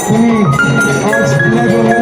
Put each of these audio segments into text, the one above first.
তুমি আজ বিরাজন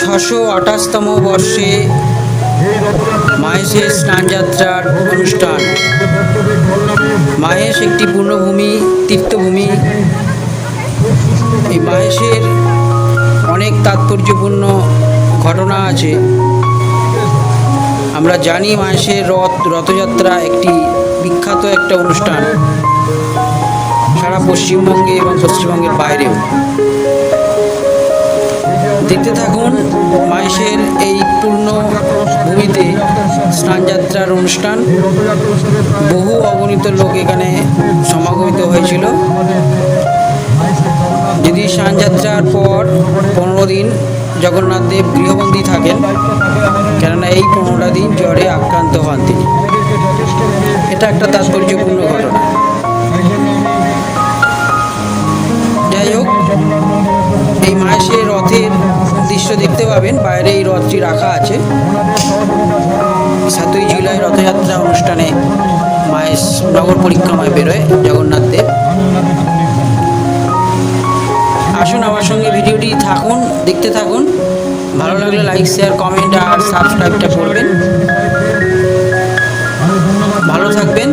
ছশো আঠাশতম বর্ষে মাহেশের স্নানযাত্রার অনুষ্ঠান। মাহেশ একটি পূর্ণভূমি, তীর্থভূমি। এই মাহেশের অনেক তাৎপর্যপূর্ণ ঘটনা আছে। আমরা জানি মাহেশের রথ, রথযাত্রা একটি বিখ্যাত একটা অনুষ্ঠান সারা পশ্চিমবঙ্গে এবং পশ্চিমবঙ্গের বাইরেও। দেখতে থাকুন মাহেশের এই পূর্ণ ভূমিতে স্নানযাত্রার অনুষ্ঠান। বহু অগণিত লোক এখানে সমাগমিত হয়েছিল। যদি স্নানযাত্রার পর পনেরো দিন জগন্নাথ দেব গৃহবন্দী থাকেন, কেননা এই পনেরোটা দিন জ্বরে আক্রান্ত হন তিনি। এটা একটা তাৎপর্যপূর্ণ ঘটনা। যাই হোক, এই মাসে রথের দৃশ্য দেখতে পাবেন। বাইরে এই রথটি রাখা আছে। সাতই জুলাই রথযাত্রা অনুষ্ঠানে মায়ের নগর পরিক্রমায় বেরোয় জগন্নাথ দেব। আসুন আমার সঙ্গে ভিডিওটি থাকুন, দেখতে থাকুন। ভালো লাগলে লাইক শেয়ার কমেন্ট আর সাবস্ক্রাইবটা করবেন। ভালো থাকবেন।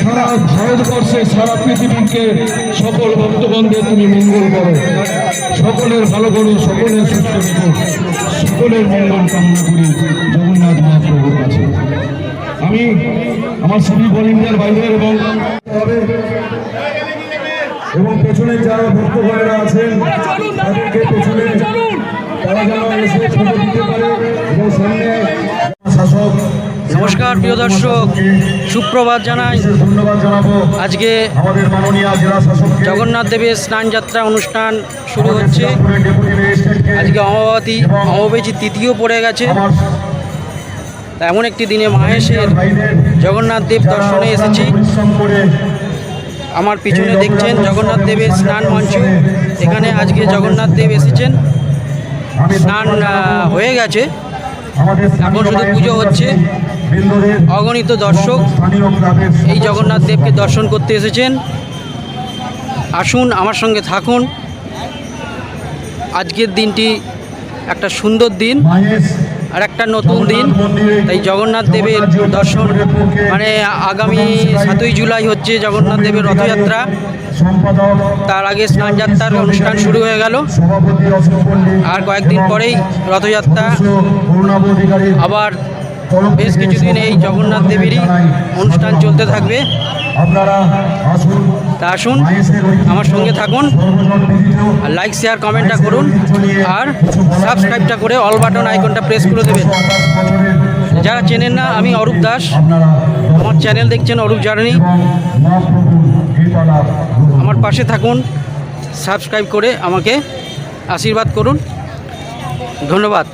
সারা ভারতবর্ষে, সারা পৃথিবীকে সকল ভক্তবান্ধব তুমি মঙ্গল করো। সকলের ভালো করো, সকলের সুস্থ রেখো সকলের মঙ্গল কামনা করি জগন্নাথ মহাপ্রভুর কাছে। আমি আমার শ্রী বলিন্দার বাইরের এবং এবং পেছনে যারা ভক্ত ভাইরা আছেন, তাদেরকে পেছনে তারা যেন এসে ফটো দিতে পারে। নমস্কার প্রিয় দর্শক। সুপ্রভাত জানাই। আজকে জগন্নাথ দেবের স্নান যাত্রা অনুষ্ঠান শুরু হচ্ছে। আজকে অমাবতী অমাবতী তৃতীয় পড়ে গেছে। এমন একটি দিনে মাহেশের জগন্নাথ দেব দর্শনে এসেছি। আমার পিছনে দেখছেন জগন্নাথ দেবের স্নান মঞ্চ। এখানে আজকে জগন্নাথ দেব এসেছেন। স্নান হয়ে গেছে। এখন শুধু পুজো হচ্ছে। অগণিত দর্শক এই জগন্নাথ দেবকে দর্শন করতে এসেছেন। আসুন আমার সঙ্গে থাকুন। আজকের দিনটি একটা সুন্দর দিন আর একটা নতুন দিন। তাই জগন্নাথ দেবের দর্শন মানে আগামী সাতই জুলাই হচ্ছে জগন্নাথ দেবের রথযাত্রা। তার আগে স্নান যাত্রার অনুষ্ঠান শুরু হয়ে গেল। আর কয়েকদিন পরেই রথযাত্রা আবার বেশ কিছুদিন এই জগন্নাথ দেবেরই অনুষ্ঠান চলতে থাকবে। তা আসুন আমার সঙ্গে থাকুন আর লাইক শেয়ার কমেন্টটা করুন আর সাবস্ক্রাইবটা করে অল বাটন আইকনটা প্রেস করে দেবেন। যারা চেনেন না আমি অরূপ দাস। আমার চ্যানেল দেখছেন অরূপ জার্নি। আমার পাশে থাকুন সাবস্ক্রাইব করে আমাকে আশীর্বাদ করুন। ধন্যবাদ।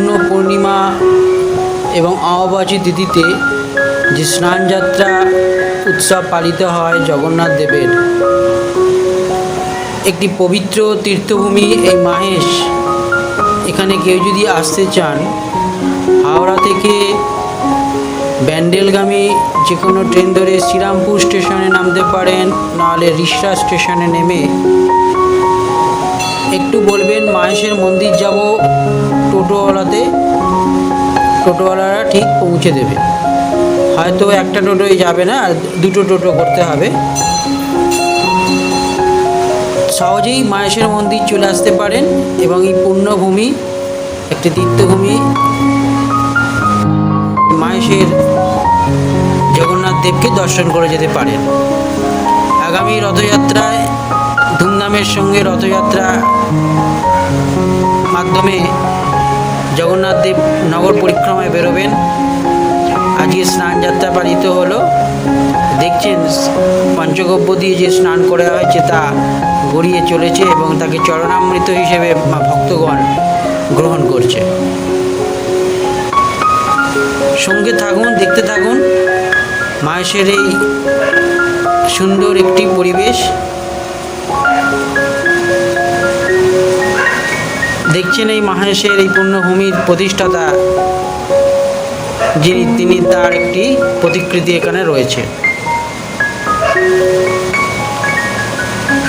পূর্ণ পূর্ণিমা এবং অমাবাসী তিথিতে যে স্নানযাত্রা উৎসব পালিত হয় জগন্নাথ দেবের। একটি পবিত্র তীর্থভূমি এই মাহেশ। এখানে কেউ যদি আসতে চান, হাওড়া থেকে ব্যান্ডেলগামী যে কোনো ট্রেন ধরে শ্রীরামপুর স্টেশনে নামতে পারেন, নাহলে রিষড়া স্টেশনে নেমে একটু বলবেন, মাহেশের মন্দির যাব টোটোওয়ালাতে টোটোওয়ালারা ঠিক পৌঁছে দেবে। হয়তো একটা টোটোই যাবে না দুটো টোটো করতে হবে। সহজেই মায়েশের মন্দির চলে আসতে পারেন এবং এই পুণ্যভূমি, একটি তীর্থভূমি। মাহেশের জগন্নাথ দেবকে দর্শন করে যেতে পারেন। আগামী রথযাত্রায় ধুমধামের সঙ্গে রথযাত্রা মাধ্যমে জগন্নাথ দেব নগর পরিক্রমায় বেরোবেন। আজকে স্নান যাত্রা পালিত হলো। দেখছেন, পঞ্চগব্য দিয়ে যে স্নান করা হয়েছে তা গড়িয়ে চলেছে এবং তাকে চরণামৃত হিসেবে ভক্তগণ গ্রহণ করছে। সঙ্গে থাকুন, দেখতে থাকুন। মাহেশের এই সুন্দর একটি পরিবেশ। দেখছেন এই মাহেশের এই পূর্ণভূমির প্রতিষ্ঠাতা, যিনি, তিনি তার একটি প্রতিকৃতি এখানে রয়েছে।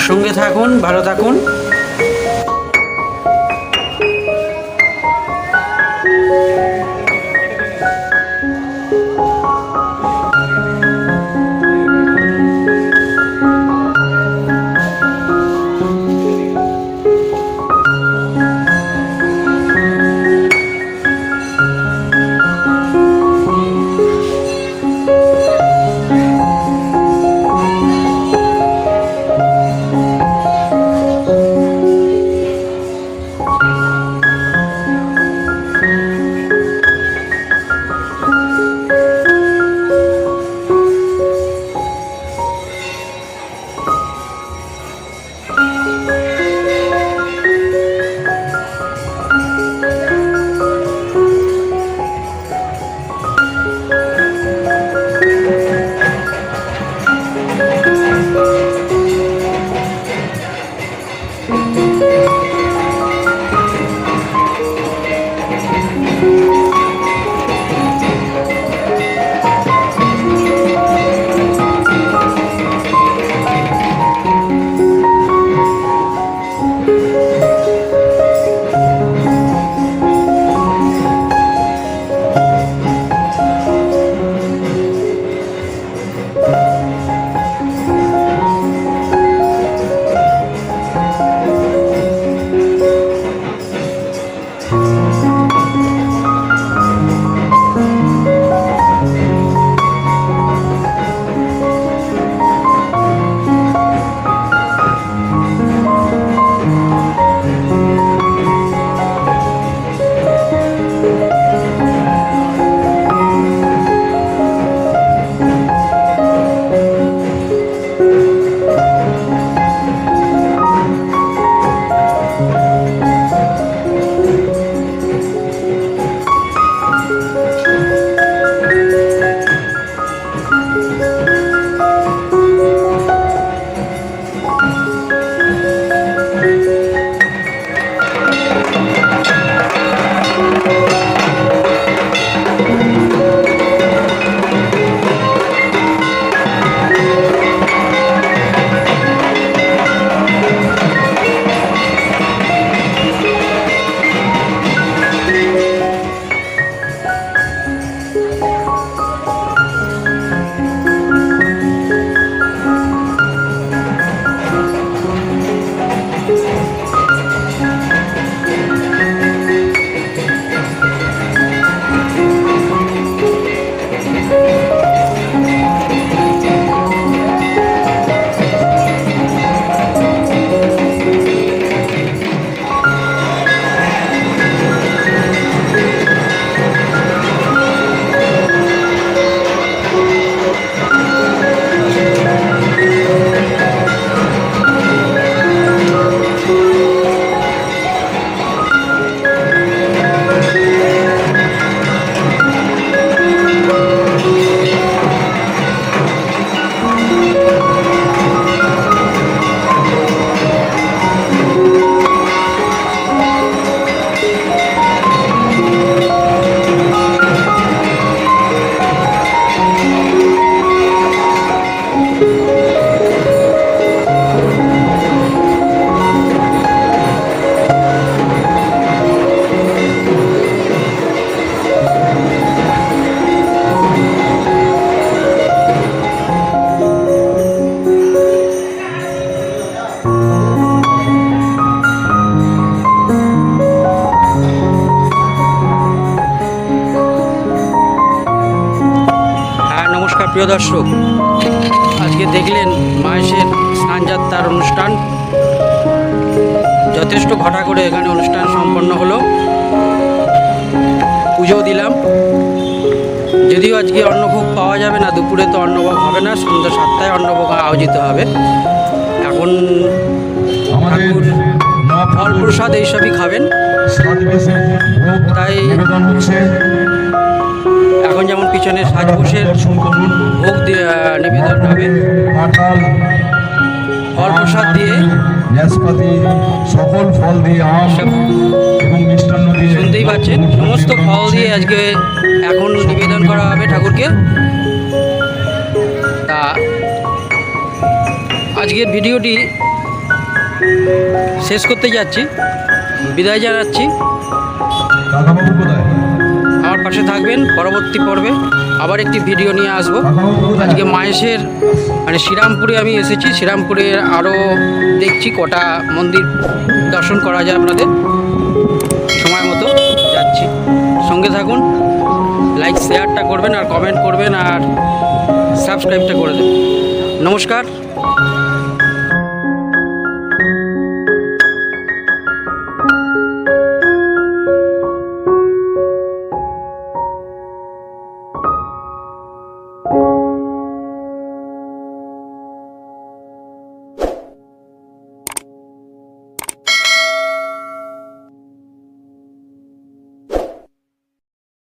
সঙ্গে থাকুন, ভালো থাকুন। দর্শক আজকে দেখলেন মাহেশের স্নানযাত্রার অনুষ্ঠান। যথেষ্ট ঘটা করে এখানে অনুষ্ঠান সম্পন্ন হলো। পুজো দিলাম। যদিও আজকে অন্নভোগ পাওয়া যাবে না দুপুরে তো অন্নভোগ হবে না সন্ধ্যা সাতটায় অন্নভোগ আয়োজিত হবে। এখন ঠাকুর ফল প্রসাদ এইসবই খাবেন। তাই- এখন যেমন পিছনে সাজপুষের ভোগ নিবেদন হবে। ফল প্রসাদ দিয়ে সকল ফল দিয়ে আম এবং মিষ্টান্ন দিয়ে শুনতেই পাচ্ছেন সমস্ত ফল দিয়ে আজকে এখন নিবেদন করা হবে ঠাকুরকে। তা আজকের ভিডিওটি শেষ করতে যাচ্ছি বিদায় জানাচ্ছি। থাকবেন পরবর্তী পর্বে আবার একটি ভিডিও নিয়ে আসব। আজকে মাহেশের মানে শ্রীরামপুরে আমি এসেছি, শ্রীরামপুরে আরও দেখছি কটা মন্দির দর্শন করা যায় আপনাদের। সময় মতো যাচ্ছি। সঙ্গে থাকুন লাইক শেয়ারটা করবেন আর কমেন্ট করবেন আর সাবস্ক্রাইবটা করে দেবেন। নমস্কার।